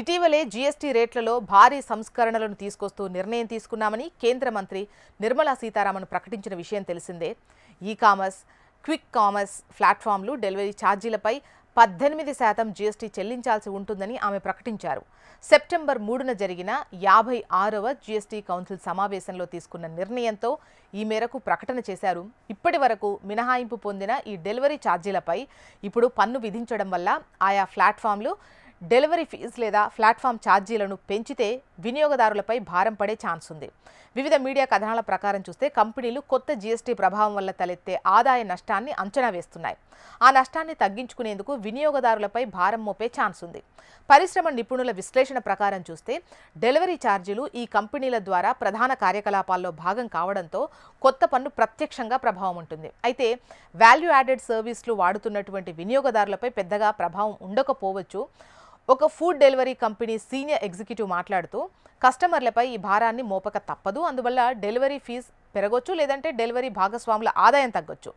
ఇటీవలే జీఎస్టీ రేట్లలో భారీ సంస్కరణలను తీసుకొస్తూ నిర్ణయం తీసుకున్నామని కేంద్ర మంత్రి నిర్మలా సీతారామన్ ప్రకటించిన విషయం తెలిసిందే. ఈ కామర్స్ క్విక్ కామర్స్ ప్లాట్ఫామ్లు డెలివరీ ఛార్జీలపై పద్దెనిమిది శాతం జీఎస్టీ చెల్లించాల్సి ఉంటుందని ఆమె ప్రకటించారు. సెప్టెంబర్ మూడున జరిగిన యాభై ఆరవ జీఎస్టీ కౌన్సిల్ సమావేశంలో తీసుకున్న నిర్ణయంతో ఈ మేరకు ప్రకటన చేశారు. ఇప్పటి వరకు మినహాయింపు పొందిన ఈ డెలివరీ ఛార్జీలపై ఇప్పుడు పన్ను విధించడం వల్ల ఆయా ప్లాట్ఫామ్లు డెలివరీ ఫీజు లేదా ప్లాట్ఫామ్ ఛార్జీలను పెంచితే వినియోగదారులపై భారం పడే ఛాన్స్ ఉంది. వివిధ మీడియా కథనాల ప్రకారం చూస్తే కంపెనీలు కొత్త జీఎస్టీ ప్రభావం వల్ల తలెత్తే ఆదాయ నష్టాన్ని అంచనా వేస్తున్నాయి. ఆ నష్టాన్ని తగ్గించుకునేందుకు వినియోగదారులపై భారం మోపే ఛాన్స్ ఉంది. పరిశ్రమ నిపుణుల విశ్లేషణ ప్రకారం చూస్తే డెలివరీ ఛార్జీలు ఈ కంపెనీల ద్వారా ప్రధాన కార్యకలాపాల్లో భాగం కావడంతో కొత్త పన్ను ప్రత్యక్షంగా ప్రభావం ఉంటుంది. అయితే వాల్యూ యాడెడ్ సర్వీస్లు వాడుతున్నటువంటి వినియోగదారులపై పెద్దగా ప్రభావం ఉండకపోవచ్చు. ఒక food delivery company senior executive మాట్లాడుతూ కస్టమర్లపై ఈ భారాన్ని మోపక తప్పదు. అందువల్ల డెలివరీ ఫీజు పెరగొచ్చు లేదంటే డెలివరీ భాగస్వాముల ఆదాయం తగ్గొచ్చు.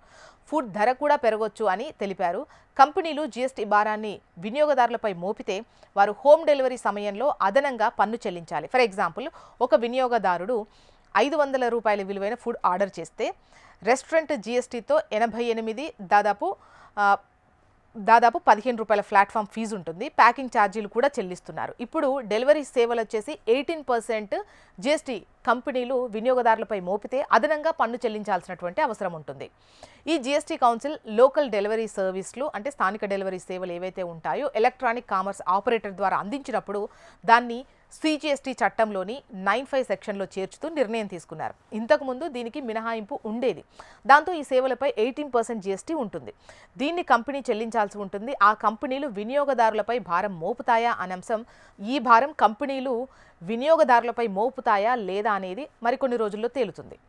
ఫుడ్ ధర కూడా పెరగొచ్చు అని తెలిపారు. కంపెనీలు జీఎస్టీ భారాన్ని వినియోగదారులపై మోపితే వారు హోమ్ డెలివరీ సమయంలో అదనంగా పన్ను చెల్లించాలి. ఫర్ ఎగ్జాంపుల్ ఒక వినియోగదారుడు ఐదు వందల రూపాయల విలువైన ఫుడ్ ఆర్డర్ చేస్తే రెస్టారెంట్ జీఎస్టీతో ఎనభై ఎనిమిది దాదాపు దాదాపు పదిహేను రూపాయల ప్లాట్ఫామ్ ఫీజు ఉంటుంది. ప్యాకింగ్ ఛార్జీలు కూడా చెల్లిస్తున్నారు. ఇప్పుడు డెలివరీ సేవలు వచ్చేసి ఎయిటీన్ పర్సెంట్ జిఎస్టీ కంపెనీలు వినియోగదారులపై మోపితే అదనంగా పన్ను చెల్లించాల్సినటువంటి అవసరం ఉంటుంది. ఈ జీఎస్టీ కౌన్సిల్ లోకల్ డెలివరీ సర్వీస్లు అంటే స్థానిక డెలివరీ సేవలు ఏవైతే ఉంటాయో ఎలక్ట్రానిక్ కామర్స్ ఆపరేటర్ ద్వారా అందించినప్పుడు దాన్ని సిజిఎస్టీ చట్టంలోని నైన్ ఫైవ్ సెక్షన్లో చేర్చుతూ నిర్ణయం తీసుకున్నారు. ఇంతకుముందు దీనికి మినహాయింపు ఉండేది. దాంతో ఈ సేవలపై ఎయిటీన్ పర్సెంట్ జీఎస్టీ ఉంటుంది. దీన్ని కంపెనీ చెల్లించాల్సి ఉంటుంది. ఆ కంపెనీలు వినియోగదారులపై భారం మోపుతాయా అనే అంశం ఈ భారం కంపెనీలు వినియోగదారులపై మోపుతాయా లేదా అనేది మరికొన్ని రోజుల్లో తేలుతుంది.